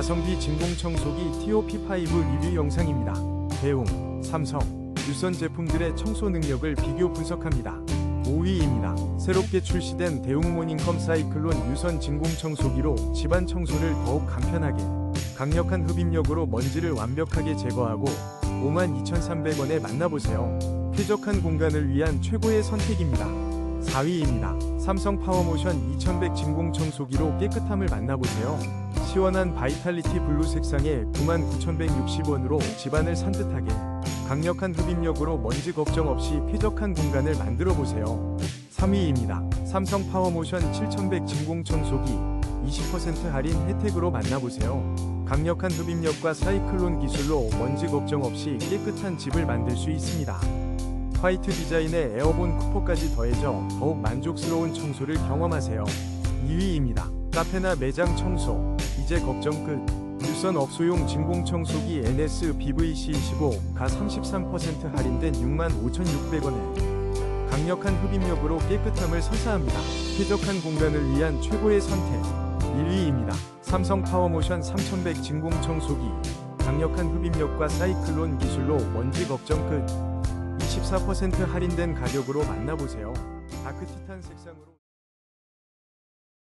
가성비 진공청소기 TOP5 리뷰 영상입니다. 대웅, 삼성, 유선 제품들의 청소 능력을 비교 분석합니다. 5위입니다. 새롭게 출시된 대웅 모닝컴 사이클론 유선 진공청소기로 집안 청소를 더욱 간편하게 강력한 흡입력으로 먼지를 완벽하게 제거하고 52,300원에 만나보세요. 쾌적한 공간을 위한 최고의 선택입니다. 4위입니다. 삼성 파워모션 2100 진공청소기로 깨끗함을 만나보세요. 시원한 바이탈리티 블루 색상에 99,160원으로 집안을 산뜻하게 강력한 흡입력으로 먼지 걱정 없이 쾌적한 공간을 만들어 보세요. 3위입니다. 삼성 파워모션 7100 진공청소기 20% 할인 혜택으로 만나보세요. 강력한 흡입력과 사이클론 기술로 먼지 걱정 없이 깨끗한 집을 만들 수 있습니다. 화이트 디자인에 에어본 쿠퍼까지 더해져 더욱 만족스러운 청소를 경험하세요. 2위입니다. 카페나 매장 청소 이제 걱정 끝. 유선 업소용 진공청소기 NS BVC25 가 33% 할인된 65,600원에 강력한 흡입력으로 깨끗함을 선사합니다. 쾌적한 공간을 위한 최고의 선택 1위입니다. 삼성 파워모션 3100 진공청소기 강력한 흡입력과 사이클론 기술로 먼지 걱정 끝 24% 할인된 가격으로 만나보세요. 다크티탄 색상으로